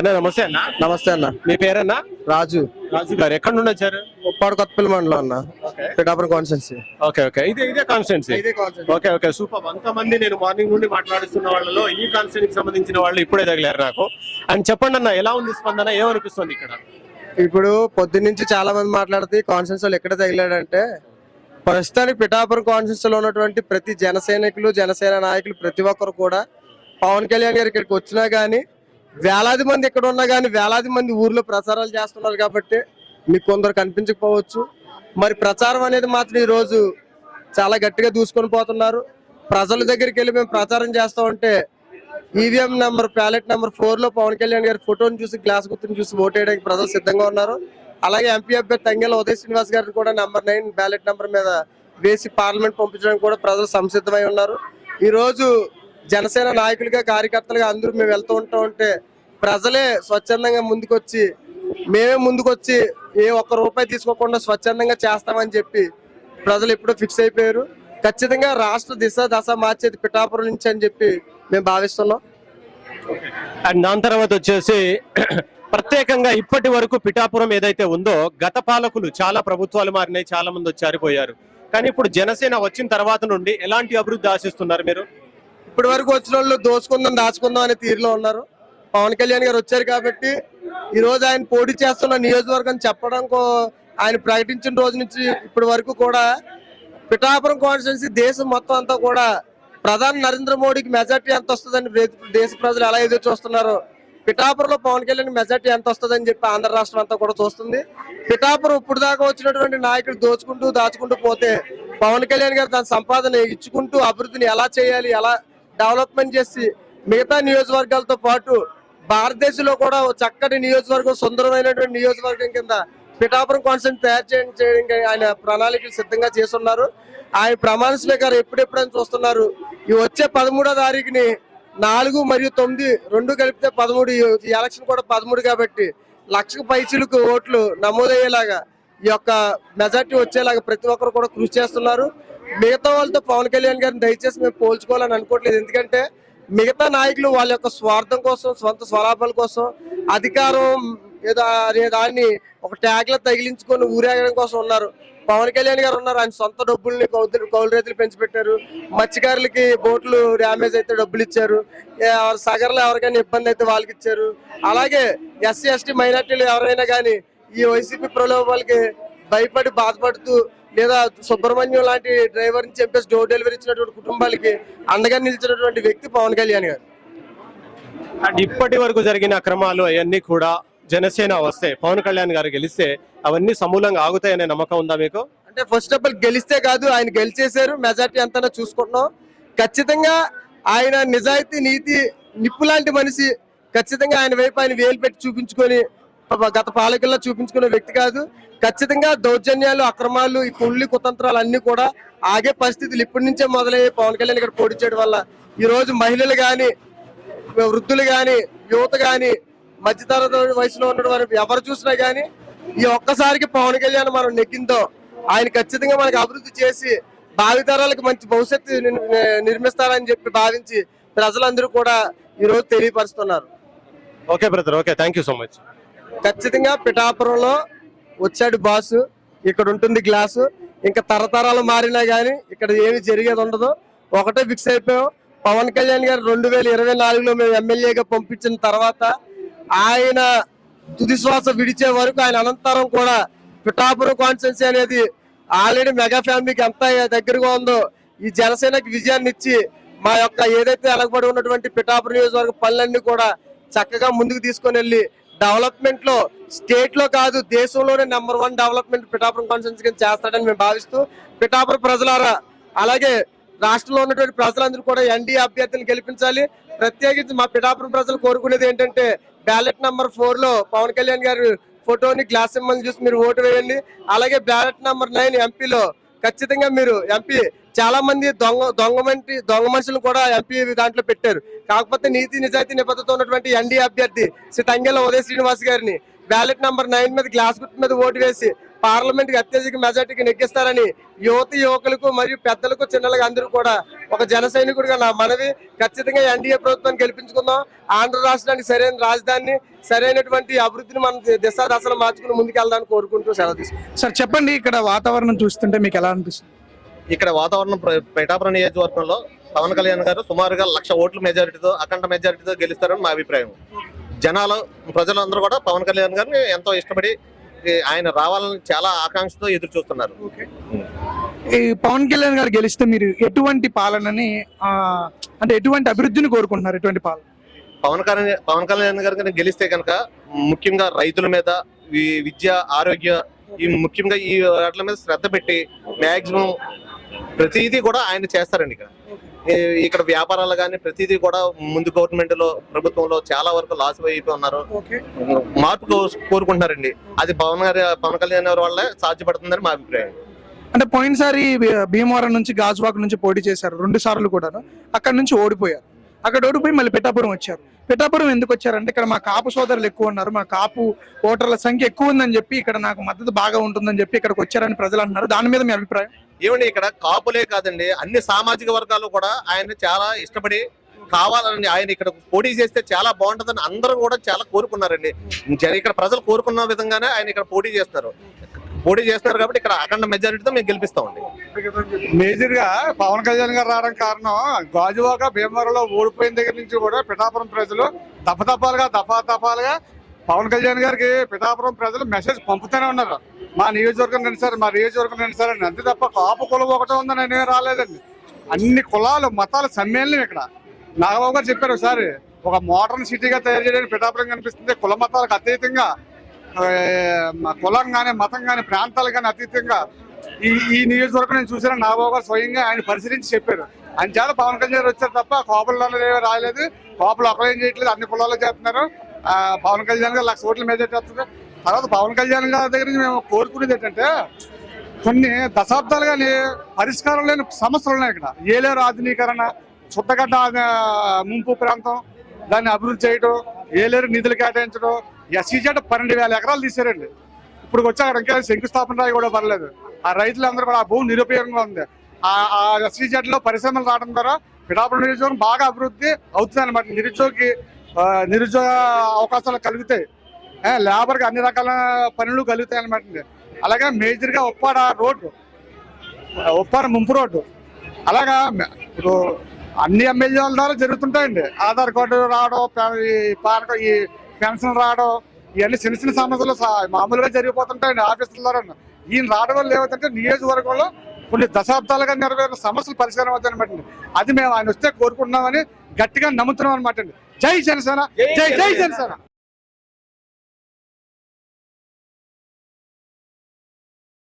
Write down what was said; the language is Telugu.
అన్న నమస్తే అన్న. నమస్తే అన్న. మీ పేరన్నా? రాజు. రాజు గారు ఎక్కడ నుండి వచ్చారు? ఉప్పాడు కొత్తపల్లి మండలం అన్న. Pithapuram constituency okay okay. ఇదే ఇదే కాన్స్టెన్సీ ఓకే ఓకే. సూపర్. అంతమంది నేను మార్నింగ్ నుండి మాట్లాడుతున్న వాళ్ళలో ఈ కాన్స్టెన్సీకి సంబంధించిన వాళ్ళు ఇప్పుడే తగిలారు నాకు. అండ్ చెప్పండి అన్న ఎలా ఉంది స్పందన? ఏమనిపిస్తుంది ఇక్కడ? ఇప్పుడు పొద్దున్నుంచి చాలా మంది మాట్లాడితే కాన్స్టెన్స్ వాళ్ళు ఎక్కడ తగిలాడంటే ప్రస్తుతానికి పిఠాపురం కాన్స్టెన్స్లో ఉన్నటువంటి ప్రతి జన సైనికులు జనసేన నాయకులు ప్రతి ఒక్కరు కూడా పవన్ కళ్యాణ్ గారు ఇక్కడికి వచ్చినా గానీ వేలాది మంది ఇక్కడ ఉన్నా కానీ వేలాది మంది ఊర్లో ప్రచారాలు చేస్తున్నారు కాబట్టి మీకు కొందరు కనిపించకపోవచ్చు. మరి ప్రచారం అనేది మాత్రం ఈరోజు చాలా గట్టిగా దూసుకొని పోతున్నారు. ప్రజల దగ్గరికి వెళ్ళి మేము ప్రచారం చేస్తూ ఉంటే ఈవీఎం నెంబర్ ప్యాలెట్ నెంబర్ ఫోర్లో పవన్ కళ్యాణ్ గారి ఫోటోని చూసి గ్లాస్ గుర్తుని చూసి ఓట్ వేయడానికి ప్రజలు సిద్ధంగా ఉన్నారు. అలాగే ఎంపీ అభ్యర్థి తంగేల ఉదయ్ శ్రీనివాస్ గారిని కూడా నెంబర్ నైన్ బ్యాలెట్ నెంబర్ మీద వేసి పార్లమెంట్ పంపించడానికి కూడా ప్రజలు సంసిద్ధమై ఉన్నారు. ఈరోజు జనసేన నాయకులుగా కార్యకర్తలుగా అందరూ మేము వెళ్తూ ఉంటా ఉంటే ప్రజలే స్వచ్ఛందంగా ముందుకొచ్చి మేమే ముందుకొచ్చి ఏ ఒక్క రూపాయి తీసుకోకుండా స్వచ్ఛందంగా చేస్తామని చెప్పి ప్రజలు ఎప్పుడో ఫిక్స్ అయిపోయారు. ఖచ్చితంగా రాష్ట్ర దిశ దశ మార్చేది పిఠాపురం నుంచి అని చెప్పి మేము భావిస్తున్నాం. అండ్ దాని తర్వాత వచ్చేసి ప్రత్యేకంగా ఇప్పటి వరకు పిఠాపురం ఏదైతే ఉందో గత పాలకులు చాలా ప్రభుత్వాలు మారినాయి చాలా మంది వచ్చారు పోయారు కానీ ఇప్పుడు జనసేన వచ్చిన తర్వాత నుండి ఎలాంటి అభివృద్ధి ఆశిస్తున్నారు మీరు? ఇప్పటి వరకు వచ్చిన వాళ్ళు దోచుకుందాం దాచుకుందాం అనే తీరులో ఉన్నారు. పవన్ కళ్యాణ్ గారు వచ్చారు కాబట్టి ఈ రోజు ఆయన పోటీ చేస్తున్న నియోజకవర్గం చెప్పడం కో- ఆయన ప్రకటించిన రోజు నుంచి ఇప్పటి వరకు కూడా పిఠాపురం కాన్స్టిట్యున్సీ దేశం మొత్తం అంతా కూడా ప్రధాని నరేంద్ర మోడీకి మెజార్టీ ఎంత వస్తుందని దేశ ప్రజలు ఎలా ఎదురు చూస్తున్నారు పిఠాపురంలో పవన్ కళ్యాణ్ మెజార్టీ ఎంత వస్తుందని చెప్పి ఆంధ్ర రాష్ట్రం అంతా కూడా చూస్తుంది. పిఠాపురం ఇప్పుడు దాకా వచ్చినటువంటి నాయకులు దోచుకుంటూ దాచుకుంటూ పోతే పవన్ కళ్యాణ్ గారు తన సంపాదన ఇచ్చుకుంటూ అభివృద్ధిని ఎలా చేయాలి ఎలా డెవలప్మెంట్ చేసి మిగతా నియోజకవర్గాలతో పాటు భారతదేశంలో కూడా చక్కటి నియోజకవర్గం సుందరమైనటువంటి నియోజకవర్గం కింద పిఠాపురం కాన్సెంట్ తయారు చేయడం చేయడానికి ఆయన ప్రణాళికలు సిద్ధంగా చేస్తున్నారు. ఆయన ప్రమాణ స్వీకారం ఎప్పుడెప్పుడని చూస్తున్నారు. ఈ వచ్చే పదమూడో తారీఖుని నాలుగు మరియు తొమ్మిది రెండు కలిపితే పదమూడు ఎలక్షన్ కూడా పదమూడు కాబట్టి లక్షకు పైచులకు ఓట్లు నమోదయ్యేలాగా ఈ యొక్క మెజార్టీ వచ్చేలాగా ప్రతి ఒక్కరు కూడా కృషి చేస్తున్నారు. మిగతా వాళ్ళతో పవన్ కళ్యాణ్ గారిని దయచేసి మేము పోల్చుకోవాలని అనుకోవట్లేదు. ఎందుకంటే మిగతా నాయకులు వాళ్ళ యొక్క స్వార్థం కోసం స్వంత స్వలాభాల కోసం అధికారం ఏదో అనే దాన్ని ఒక ట్యాగ్లో తగిలించుకొని ఊరేగడం కోసం ఉన్నారు. పవన్ కళ్యాణ్ గారు ఉన్నారు. ఆయన సొంత డబ్బుల్ని కౌలు కౌలు రైతులు పెంచిపెట్టారు మత్స్యకారులకి బోట్లు డ్యామేజ్ అయితే డబ్బులు ఇచ్చారు. ఏ, సగర్లో ఎవరికైనా ఇబ్బంది అయితే వాళ్ళకి ఇచ్చారు. అలాగే ఎస్సీ ఎస్టీ మైనార్టీలు ఎవరైనా కానీ ఈ వైసీపీ ప్రలోభాలకి భయపడి బాధపడుతూ లేదా సుబ్రహ్మణ్యం లాంటి డ్రైవర్ని చెప్పేసి డోర్ డెలివరీ ఇచ్చినటువంటి కుటుంబాలకి అండగా నిలిచినటువంటి వ్యక్తి పవన్ కళ్యాణ్ గారు. అండ్ ఇప్పటి వరకు జరిగిన అక్రమాలు అవన్నీ కూడా జనసేన వస్తే పవన్ కళ్యాణ్ గారు గెలిస్తే అవన్నీ సమూలంగా ఆగుతాయనే నమ్మకం ఉందా మీకు? అంటే ఫస్ట్ ఆఫ్ ఆల్ గెలిస్తే కాదు ఆయన గెలిచేశారు మెజార్టీ అంతా చూసుకుంటున్నాం. ఖచ్చితంగా ఆయన నిజాయితీ నీతి నిప్పు లాంటి మనిషి ఖచ్చితంగా ఆయన వైపు ఆయన వేలు పెట్టి చూపించుకొని గత పాలకుల్లో చూపించుకునే వ్యక్తి కాదు. ఖచ్చితంగా దౌర్జన్యాలు అక్రమాలు ఈ కుళ్ళి కుతంత్రాలు అన్ని కూడా ఆగే పరిస్థితులు ఇప్పటి నుంచే మొదలయ్యి పవన్ కళ్యాణ్ ఇక్కడ పోటీ చేయడం వల్ల ఈ రోజు మహిళలు గాని వృద్ధులు గాని యువత గాని మధ్యతరగతి వయసులో ఉన్న వారు ఎవరు చూసినా గాని ఈ ఒక్కసారికి పవన్ కళ్యాణ్ మనం నెగ్గిందో ఆయన ఖచ్చితంగా మనకి అభివృద్ధి చేసి భావితరాలకు మంచి భవిష్యత్తు నిర్మిస్తారని చెప్పి భావించి ప్రజలందరూ కూడా ఈరోజు తెలియపరుస్తున్నారు. Okay brother okay. Thank you so much. ఖచ్చితంగా పిఠాపురంలో వచ్చాడు బాసు. ఇక్కడ ఉంటుంది గ్లాసు. ఇంకా తరతరాలు మారినా గానీ ఇక్కడ ఏమి జరిగేది ఉండదు. ఒకటే ఫిక్స్ అయిపోయాం. పవన్ కళ్యాణ్ గారు రెండు వేల ఇరవై నాలుగులో మేము ఎమ్మెల్యేగా పంపించిన తర్వాత ఆయన తుదిశ్వాస విడిచే వరకు ఆయన అనంతరం కూడా పిఠాపురం కాన్స్టెన్సీ అనేది ఆల్రెడీ మెగా ఫ్యామిలీకి ఎంత దగ్గరగా ఉందో ఈ జనసేనకి విజయాన్ని ఇచ్చి మా యొక్క ఏదైతే వెనకబడి ఉన్నటువంటి పిఠాపురం నియోజకవర్గ పనులన్నీ కూడా చక్కగా ముందుకు తీసుకొని వెళ్ళి డెవలప్మెంట్లో స్టేట్లో కాదు దేశంలోనే number one development Pithapuram constituency చేస్తాడని మేము భావిస్తూ పిఠాపురం ప్రజలారా అలాగే రాష్ట్రంలో ఉన్నటువంటి ప్రజలందరూ కూడా ఎన్డీఏ అభ్యర్థులను గెలిపించాలి. ప్రత్యేకించి మా పిఠాపురం ప్రజలు కోరుకునేది ఏంటంటే బ్యాలెట్ నంబర్ ఫోర్లో పవన్ కళ్యాణ్ గారు ఫోటోని గ్లాస్ సింబల్ చూసి మీరు ఓటు వేయండి. అలాగే బ్యాలెట్ నంబర్ నైన్ ఎంపీలో ఖచ్చితంగా మీరు ఎంపీ చాలా మంది దొంగ దొంగ మంటి దొంగ మనుషులు కూడా ఎంపీ దాంట్లో పెట్టారు. కాకపోతే నీతి నిజాయితీ నిబద్ధత ఉన్నటువంటి ఎన్డీ అభ్యర్థి శ్రీ తంగెల ఉదయ శ్రీనివాస్ గారిని బ్యాలెట్ నంబర్ నైన్ మీద గ్లాస్ గుర్తు మీద ఓటు వేసి పార్లమెంట్కి అత్యధిక మెజార్టీకి నెగ్గిస్తారని యువతి యువకులకు మరియు పెద్దలకు చిన్నలకు అందరూ కూడా ఒక జన సైనికుడిగా నా మనవి. ఖచ్చితంగా ఎన్డీఏ ప్రభుత్వాన్ని గెలిపించుకుందాం. ఆంధ్ర రాష్ట్రానికి సరైన రాజధానిని సరైనటువంటి అభివృద్ధిని మనం దిశ దశలు మార్చుకుని ముందుకెళ్దామని కోరుకుంటూ సెలవు తీసుకుంటాం సార్ చెప్పండి ఇక్కడ వాతావరణం చూస్తుంటే మీకు ఎలా అనిపిస్తుంది? ఇక్కడ వాతావరణం ప్ర- పిఠాపురం నియోజకవర్గంలో పవన్ కళ్యాణ్ గారు సుమారుగా లక్ష ఓట్ల మెజారిటీతో అఖండ మెజారిటీతో గెలుస్తారని మా అభిప్రాయం. జనాలు ప్రజలందరూ కూడా పవన్ కళ్యాణ్ గారిని ఎంతో ఇష్టపడి ఆయన రావాలని చాలా ఆకాంక్షతో ఎదురు చూస్తున్నారు. ఈ పవన్ కళ్యాణ్ గారు గెలిస్తే మీరు ఎటువంటి పాలనని అంటే ఎటువంటి అభివృద్ధిని కోరుకుంటున్నారు ఎటువంటి పాలన? పవన్ కళ్యాణ్ పవన్ కళ్యాణ్ గారు గెలిస్తే కనుక ముఖ్యంగా రైతుల మీద విద్య ఆరోగ్య ఈ ముఖ్యంగా ఈ వాటి మీద శ్రద్ధ పెట్టి మాక్సిమం ప్రతిదీ కూడా ఆయన చేస్తారండి ఇక్కడ. ఇక్కడ వ్యాపారాలు కానీ ప్రతిదీ కూడా ముందు గవర్నమెంట్లో ప్రభుత్వంలో చాలా వరకు లాస్ అయిపోయి ఉన్నారు. మార్పు కోరుకుంటున్నారండి. అది పవన్ గారి పవన్ కళ్యాణ్ గారి వల్లే సాధ్యపడుతుందని మా అభిప్రాయం. అంటే పోయినసారి భీమవరం నుంచి గాజువాక నుంచి పోటీ చేశారు రెండు సార్లు కూడాను. అక్కడ నుంచి ఓడిపోయారు. అక్కడ ఓడిపోయి మళ్ళీ పిఠాపురం వచ్చారు. పిఠాపురం ఎందుకు వచ్చారంటే ఇక్కడ మా కాపు సోదరులు ఎక్కువ ఉన్నారు. మా కాపు ఓటర్ల సంఖ్య ఎక్కువ ఉందని చెప్పి ఇక్కడ నాకు మద్దతు బాగా ఉంటుందని చెప్పి ఇక్కడికి వచ్చారని ప్రజలు అంటున్నారు. దాని మీద మీ అభిప్రాయం? ఏమండి ఇక్కడ కాపులే కాదండి అన్ని సామాజిక వర్గాలు కూడా ఆయన చాలా ఇష్టపడి కావాలని ఆయన ఇక్కడ పోటీ చేస్తే చాలా బాగుంటుందని అందరూ కూడా చాలా కోరుకున్నారండి. ఇక్కడ ప్రజలు కోరుకున్న విధంగానే ఆయన ఇక్కడ పోటీ చేస్తారు. పోటీ చేస్తారు కాబట్టి ఇక్కడ అఖండ మెజారిటీతో మేము గెలిపిస్తామండి. మేజర్గా పవన్ కళ్యాణ్ గారు రావడం కారణం గాజువాక భీమవరంలో ఓడిపోయిన దగ్గర నుంచి కూడా పిఠాపురం ప్రజలు దఫదఫాలుగా దఫాతఫాలుగా పవన్ కళ్యాణ్ గారికి పిఠాపురం ప్రజలు మెసేజ్ పంపుతూనే ఉన్నారు. మా నియోజకవర్గం రండి సార్ మా నియోజకవర్గం రండి సార్ అని. అంతే తప్ప కాపు కులం ఒకటే ఉందని నేను రాలేదండి. అన్ని కులాలు మతాలు సమ్మేళనం ఇక్కడ. నాగబాబు గారు చెప్పారు ఒకసారి ఒక మోడర్న్ సిటీగా తయారు చేయడానికి పిఠాపురం కనిపిస్తుంది కుల మతాలకు అతీతంగా కులం కానీ మతం కానీ ప్రాంతాలు కానీ అతీతంగా ఈ ఈ నియోజకవర్గం నేను చూసిన నాగబాబు గారు స్వయంగా ఆయన పరిశీలించి చెప్పారు. ఆయన చాలా పవన్ కళ్యాణ్ వచ్చారు తప్ప కోపలు రాలేదు. కోపలు అక్కడ ఏం చేయట్లేదు అన్ని కులాల్లో చేస్తున్నారు. పవన్ కళ్యాణ్ గారు లక్ష ఓట్ల మీద చేస్తున్నారు. తర్వాత పవన్ కళ్యాణ్ గారి దగ్గర నుంచి మేము కోరుకునేది ఏంటంటే కొన్ని దశాబ్దాలు కానీ పరిష్కారం లేని సమస్యలు ఉన్నాయి ఇక్కడ. ఏలేరు ఆధునీకరణ చుట్టగడ్డ ముంపు ప్రాంతం దాన్ని అభివృద్ధి చేయడం ఏలేరు నిధులు కేటాయించడం ఎస్సీజెడ్ పన్నెండు వేల ఎకరాలు తీసారండి ఇప్పుడు వచ్చి అక్కడ ఇంకా శంకుస్థాపన రాయి కూడా పర్లేదు ఆ రైతులందరూ కూడా ఆ భూమి నిరుపయోగంగా ఉంది. ఆ ఆ లో పరిశ్రమలు రావడం ద్వారా పిఠాపురం నిరుద్యోగం బాగా అభివృద్ధి అవుతుంది అనమాట నిరుద్యోగి నిరుద్యోగ అవకాశాలు కలుగుతాయి. లేబర్గా అన్ని రకాల పనులు కలుగుతాయి అనమాట అలాగే మేజర్గా ఉప్పాడ రోడ్డు ఉప్పాడ ముంపు రోడ్డు. అలాగా ఇప్పుడు అన్ని ఎమ్మెల్యేల ద్వారా జరుగుతుంటాయండి. ఆధార్ కార్డు రావడం పె- ఈ పాన్ ఈ పెన్షన్ రావడం ఇవన్నీ చిన్న చిన్న సమస్యలు మామూలుగా జరిగిపోతుంటాయండి ఆఫీసుల ద్వారా. ఈయన రావడం వల్ల ఏమవుతుంటే నియోజకవర్గంలో కొన్ని దశాబ్దాలుగా నెరవేరిన సమస్యలు పరిష్కారం అవుతాయి అనమాట అది మేము ఆయన వస్తే కోరుకుంటున్నామని గట్టిగా నమ్ముతున్నాం అనమాట అండి. జై జనసేన జై జై జనసేన.